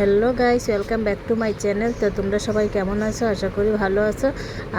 Hello guys, welcome back to my channel. তো তোমরা সবাই কেমন আছো? আশা করি ভালো আছো।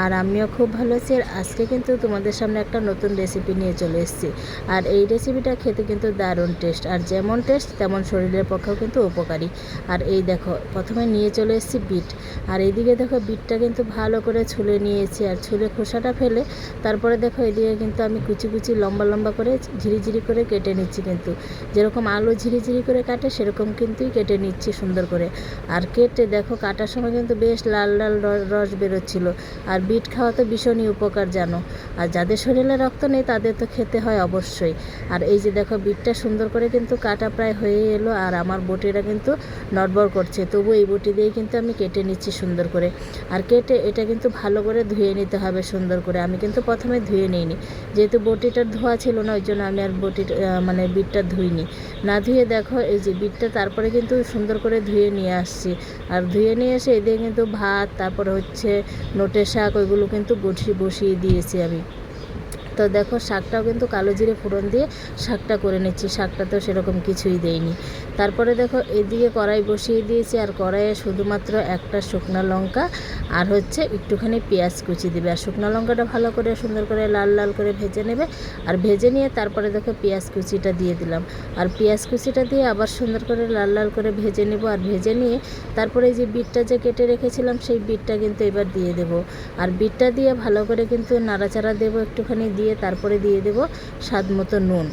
আর আমিও খুব ভালো আছি। আর আজকে কিন্তু তোমাদের সামনে একটা নতুন রেসিপি নিয়ে চলে এসেছি। আর এই রেসিপিটা খেতে কিন্তু দারুণ টেস্ট আর যেমন টেস্ট তেমন শরীরের পক্ষেও কিন্তু উপকারী। আর এই দেখো, প্রথমে নিয়ে চলে এসেছি বিট আর এইদিকে দেখো বিটটা কিন্তু ভালো করে ছুলে নিয়েছি। আর ছুলে খোসাটা ফেলে তারপরে দেখো, এদিকে কিন্তু আমি কুচি কুচি লম্বা লম্বা করে ঝিরিঝিরি করে কেটে নিচ্ছি কিন্তু। যেরকম আলু ঝিরিঝিরি করে কাটে, সেরকম কিন্তু কেটে নিচ্ছি সুন্দর করে। আর কেটে দেখো, কাটার সময় কিন্তু বেশ লাল লাল রস বেরোচ্ছিল। আর বিট খাওয়া তো ভীষণই উপকার জানো। আর যাদের শরীরে রক্ত নেই, তাদের তো খেতে হয় অবশ্যই। আর এই যে দেখো, বিটটা সুন্দর করে কিন্তু কাটা প্রায় হয়ে এলো, আর আমার বটিটা কিন্তু নড়বড় করছে। তবু এই বটি দিয়েই কিন্তু আমি কেটে নিচ্ছি সুন্দর করে। আর কেটে এটা কিন্তু ভালো করে ধুয়ে নিতে হবে সুন্দর করে। আমি কিন্তু প্রথমে ধুয়ে নিইনি। যেহেতু বটিটার ধোয়া ছিল না, ওই জন্য আমি আর বটির মানে বিটটা ধুইনি। না ধুয়ে দেখো, এই যে বিটটা তারপরে কিন্তু সুন্দর করে ধুয়ে নিয়ে আসছি। আর ধুয়ে নিয়ে এসে এদিকে কিন্তু ভাত, তারপরে হচ্ছে নোটের শাক, ওইগুলো কিন্তু বসিয়ে দিয়েছি আমি। তো দেখো শাকটাও কিন্তু কালো জিরে ফোড়ন দিয়ে শাকটা করে নিচ্ছি। শাকটা তো সেরকম কিছুই দেয়নি তারপরে দেখো এদিকে কড়াই বসিয়ে দিয়েছি আর কড়াইয়ে শুধুমাত্র একটা শুকনো লঙ্কা আর হচ্ছে একটুখানি পেঁয়াজ কুচি দেবে। আর শুকনো লঙ্কাটা ভালো করে সুন্দর করে লাল লাল করে ভেজে নেবে। আর ভেজে নিয়ে তারপরে দেখো পেঁয়াজ কুচিটা দিয়ে দিলাম। আর পেঁয়াজ কুচিটা দিয়ে আবার সুন্দর করে লাল লাল করে ভেজে নেব। আর ভেজে নিয়ে তারপরে যে বিটটা যে কেটে রেখেছিলাম সেই বিটটা কিন্তু এবার দিয়ে দেব। আর বিটটা দিয়ে ভালো করে কিন্তু নাড়াচাড়া দেবো একটুখানি দিয়ে তারপরে দিয়ে দেব স্বাদ মতো নুন।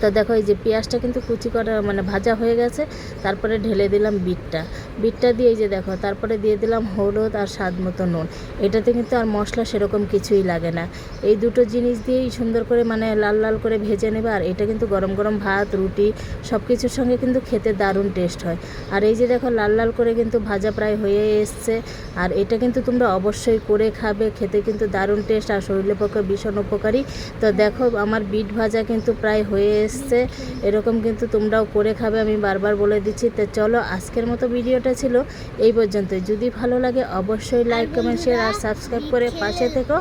তো দেখো, এই যে পেঁয়াজটা কিন্তু কুচি করা মানে ভাজা হয়ে গেছে। তারপরে ঢেলে দিলাম বিটটা। বিটটা দিয়ে এই যে দেখো, তারপরে দিয়ে দিলাম হলুদ আর স্বাদ মতো নুন। এটাতে কিন্তু আর মশলা সেরকম কিছুই লাগে না। এই দুটো জিনিস দিয়েই সুন্দর করে মানে লাল লাল করে ভেজে নেবে, আর এটা কিন্তু গরম গরম ভাত, রুটি সব কিছুর সঙ্গে কিন্তু খেতে দারুণ টেস্ট হয়। আর এই যে দেখো, লাল লাল করে কিন্তু ভাজা প্রায় হয়ে এসছে। আর এটা কিন্তু তোমরা অবশ্যই করে খাবে, খেতে কিন্তু দারুণ টেস্ট, আর শরীরের পক্ষে ভীষণ উপকারী। তো দেখো, আমার বিট ভাজা কিন্তু প্রায় হয়ে এসছে। এরকম কিন্তু তোমরাও করে খাবে, আমি বারবার বলে দিচ্ছি। তো চলো, আজকের মতো ভিডিওটা ছিল এই পর্যন্ত যদি ভালো লাগে অবশ্যই লাইক কমেন্ট শেয়ার আর সাবস্ক্রাইব করে পাশে থেকো।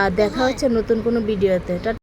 আর দেখা হচ্ছে নতুন কোনো ভিডিওতে।